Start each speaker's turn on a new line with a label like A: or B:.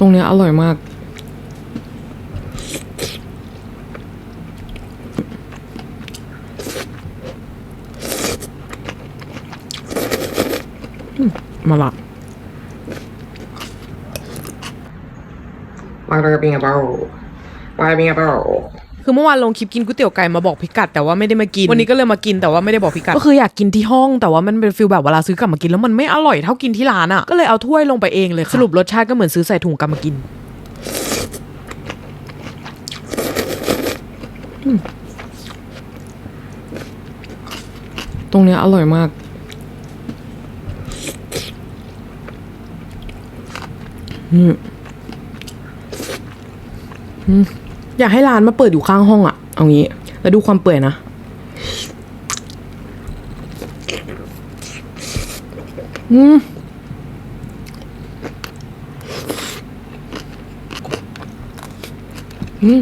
A: ตรงเนี้ยอร่อยมากอืมมาละ
B: Water being a bowl. Water being a bowl.
A: คือเมื่อวานลงคลิปกินก๋วยเตี๋ยวไก่มาบอกพิกัด แต่ว่าไม่ได้มากิน วันนี้ก็เลยมากินแต่ว่าไม่ได้บอกพิกัด ก็คืออยากกินที่ห้อง แต่ว่ามันเป็นฟิลแบบเวลาซื้อกลับมากินแล้วมันไม่อร่อยเท่ากินที่ร้านอะ ก็เลยเอาถ้วยลงไปเองเลยค่ะสรุปรสชาติก็เหมือนซื้อใส่ถุงกลับมากินอืมตรงเนี้ยอร่อยมาก อืม อืม อยากให้ร้านมาเปิดอยู่ข้างห้องอะเอางี้ แล้วดูความเปื่อยนะ อืมอืม